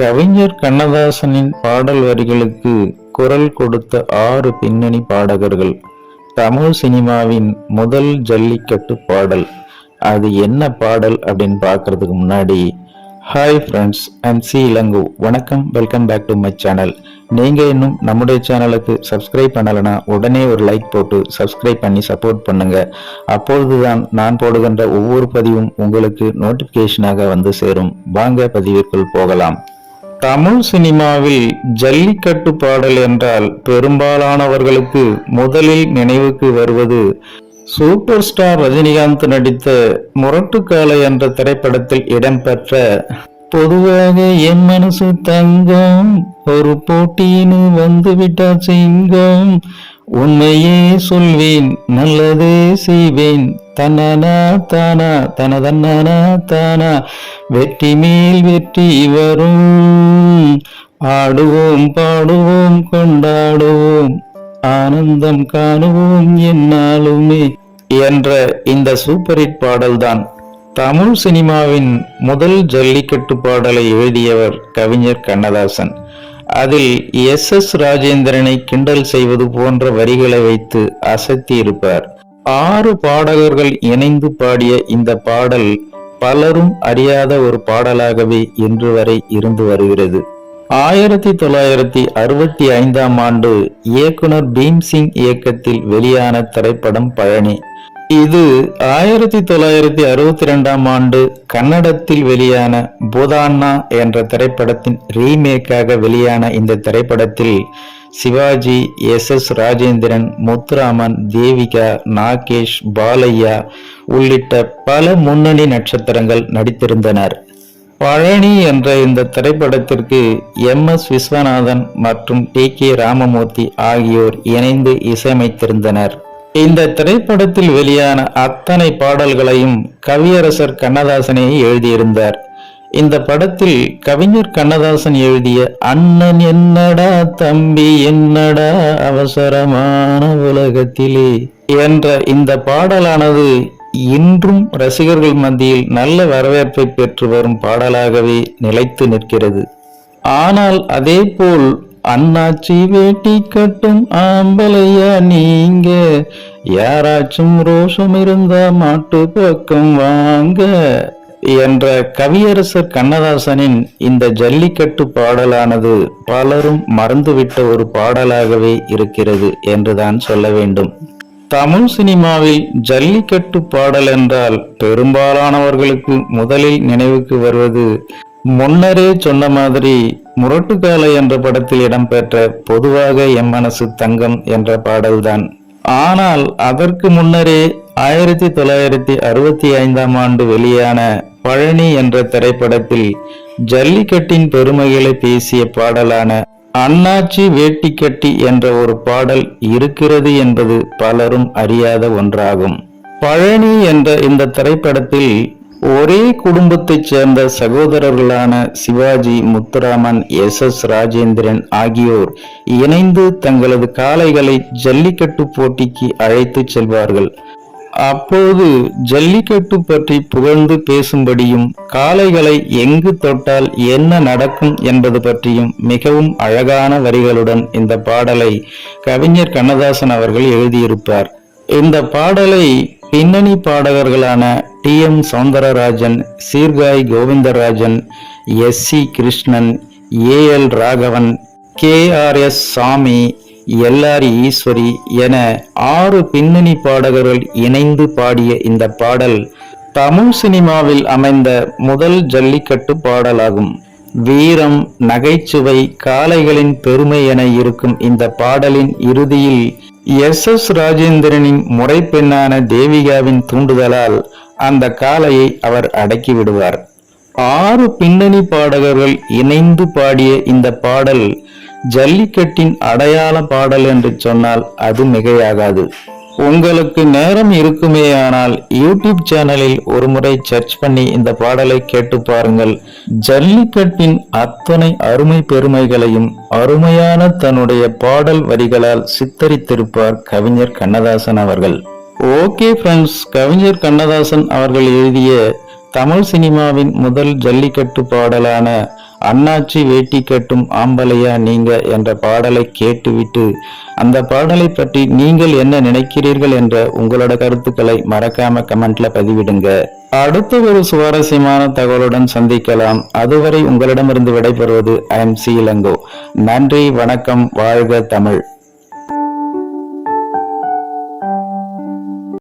கவிஞர் கண்ணதாசனின் பாடல் வரிகளுக்கு குரல் கொடுத்த ஆறு பின்னணி பாடகர்கள். தமிழ் சினிமாவின் முதல் ஜல்லிக்கட்டு பாடல். அது என்ன பாடல் அப்படின்னு பார்க்கறதுக்கு முன்னாடி hi friends I'm C Ilango. வணக்கம் welcome back to my channel நீங்கள் இன்னும் நம்முடைய சேனலுக்கு சப்ஸ்கிரைப் பண்ணலைன்னா உடனே ஒரு லைக் போட்டு சப்ஸ்கிரைப் பண்ணி சப்போர்ட் பண்ணுங்க. அப்பொழுதுதான் நான் போடுகின்ற ஒவ்வொரு பதிவும் உங்களுக்கு நோட்டிஃபிகேஷனாக வந்து சேரும். வாங்க பதிவிற்குள் போகலாம். தமிழ் சினிமாவில் ஜல்லிக்கட்டு பாடல் என்றால் பெரும்பாலானவர்களுக்கு முதலில் நினைவுக்கு வருவது சூப்பர் ஸ்டார் ரஜினிகாந்த் நடித்த முரட்டுக்காலை என்ற திரைப்படத்தில் இடம்பெற்ற பொதுவாக என் மனசு தங்கம் ஒரு போட்டின்னு வந்துவிட்டா சிங்கம். உண்மையே சொல்வேன் நல்லதே செய்வேன். தன்னனா தானா தனதன்னா தானா வெற்றி மேல் வெற்றி வரும். ஆடுவோம் பாடுவோம் கொண்டாடுவோம். ஆனந்தம் காணுவோம் என்னாலுமே என்ற இந்த சூப்பர் ஹிட் பாடல்தான். தமிழ் சினிமாவின் முதல் ஜல்லிக்கட்டு பாடலை எழுதியவர் கவிஞர் கண்ணதாசன். அதில் எஸ் எஸ் ராஜேந்திரனை கிண்டல் செய்வது போன்ற வரிகளை வைத்து அசத்தியிருப்பார். ஆறு பாடகர்கள் இணைந்து பாடிய இந்த பாடல் பலரும் அறியாத ஒரு பாடலாகவே இன்று வரை இருந்து வருகிறது. ஆயிரத்தி தொள்ளாயிரத்தி அறுபத்தி ஐந்தாம் ஆண்டு இயக்குனர் பீம்சிங் இயக்கத்தில் வெளியான திரைப்படம் பழனி. இது ஆயிரத்தி தொள்ளாயிரத்தி அறுபத்தி ரெண்டாம் ஆண்டு கன்னடத்தில் வெளியான பூதான்னா என்ற திரைப்படத்தின் ரீமேக்காக வெளியான இந்த திரைப்படத்தில் சிவாஜி எஸ். எஸ். ராஜேந்திரன் முத்துராமன் தேவிகா நாகேஷ் பாலையா உள்ளிட்ட பல முன்னணி நட்சத்திரங்கள் நடித்திருந்தனர். பழனி என்ற இந்த திரைப்படத்திற்கு எம். எஸ். விஸ்வநாதன் மற்றும் டி. கே. ராமமூர்த்தி ஆகியோர் இணைந்து இசையமைத்திருந்தனர். இந்த திரைப்படத்தில் வெளியான அத்தனை பாடல்களையும் கவியரசர் கண்ணதாசனே எழுதியிருந்தார். இந்த படத்தில் கவிஞர் கண்ணதாசன் எழுதிய அண்ணன் என்னடா தம்பி என்னடா அவசரமான உலகத்திலே? என்ற இந்த பாடலானது இன்றும் ரசிகர்கள் மத்தியில் நல்ல வரவேற்பை பெற்று வரும் பாடலாகவே நிலைத்து நிற்கிறது. ஆனால் அதேபோல் அண்ணாச்சி வேட்டி கட்டும் ஆம்பளையா நீங்க? யாராச்சும் ரோஷம் இருந்தா மாட்டு பக்கம் வாங்க என்ற கவியரசர் கண்ணதாசனின் இந்த ஜல்லிக்கட்டு பாடலானது பலரும் மறந்துவிட்ட ஒரு பாடலாகவே இருக்கிறது என்றுதான் சொல்ல வேண்டும். தமிழ் சினிமாவில் ஜல்லிக்கட்டு பாடல் என்றால் பெரும்பாலானவர்களுக்கு முதலில் நினைவுக்கு வருவது முன்னரே சொன்ன மாதிரி முரட்டுக்காலை என்ற படத்தில் இடம்பெற்ற பொதுவாக எம் மனசு தங்கம் என்ற பாடல்தான். ஆனால் அதற்கு முன்னரே ஆயிரத்தி தொள்ளாயிரத்தி அறுபத்தி ஐந்தாம் ஆண்டு வெளியான பழனி என்ற திரைப்படத்தில் ஜல்லிக்கட்டின் பெருமைகளை பேசிய பாடலான அண்ணாச்சி வேட்டிக்கட்டி என்ற ஒரு பாடல் இருக்கிறது என்பது பலரும் அறியாத ஒன்றாகும். பழனி என்ற இந்த திரைப்படத்தில் ஒரே குடும்பத்தைச் சேர்ந்த சகோதரர்களான சிவாஜி முத்துராமன் எஸ். எஸ். ராஜேந்திரன் ஆகியோர் இணைந்து தங்களது காளைகளை ஜல்லிக்கட்டு போட்டிக்கு அழைத்துச் செல்வார்கள். அப்போது ஜல்லிக்கட்டு பற்றி புகழ்ந்து பேசும்படியும் காளைகளை எங்கு தொட்டால் என்ன நடக்கும் என்பது பற்றியும் மிகவும் அழகான வரிகளுடன் இந்த பாடலை கவிஞர் கண்ணதாசன் அவர்கள் எழுதியிருப்பார். இந்த பாடலை பின்னணி பாடகர்களான T. M. Soundararajan Sirkazhi Govindarajan S. C. Krishnan A. L. Raghavan K. R. S. Sami L R Eswari என ஆறு பின்னணி பாடகர்கள் இணைந்து பாடிய இந்த பாடல் தமிழ் சினிமாவில் அமைந்த முதல் ஜல்லிக்கட்டு பாடலாகும். வீரம் நகைச்சுவை காளைகளின் பெருமை என இருக்கும் இந்த பாடலின் இறுதியில் எஸ். எஸ். ராஜேந்திரனின் முறைப்பெண்ணான தேவிகாவின் தூண்டுதலால் அந்த காளையை அவர் அடக்கி விடுவார். ஆறு பின்னணி பாடகர்கள் இணைந்து பாடிய இந்த பாடல் ஜல்லிக்கட்டின் அடையாள பாடல் என்று சொன்னால் அது மிகையாகாது. உங்களுக்கு நேரம் இருக்குமேயானால் யூடியூப் சேனலில் ஒரு முறை சர்ச் பண்ணி இந்த பாடலை கேட்டு பாருங்கள். ஜல்லிக்கட்டின் அத்தனை அருமை பெருமைகளையும் அருமையான தன்னுடைய பாடல் வரிகளால் சித்தரித்திருப்பார் கவிஞர் கண்ணதாசன் அவர்கள். ஓகே ஃப்ரெண்ட்ஸ் கவிஞர் கண்ணதாசன் அவர்கள் எழுதிய தமிழ் சினிமாவின் முதல் ஜல்லிக்கட்டு பாடலான அண்ணாச்சி வேட்டி கட்டும் ஆம்பளையா நீங்க என்ற பாடலை கேட்டுவிட்டு அந்த பாடலை பற்றி நீங்கள் என்ன நினைக்கிறீர்கள் என்ற உங்களோட கருத்துக்களை மறக்காம கமெண்ட்ல பதிவிடுங்க. அடுத்து ஒரு சுவாரஸ்யமான தகவலுடன் சந்திக்கலாம். அதுவரை உங்களிடமிருந்து விடைபெறுவது ஐ எம் சி இளங்கோ நன்றி வணக்கம் வாழ்க தமிழ்.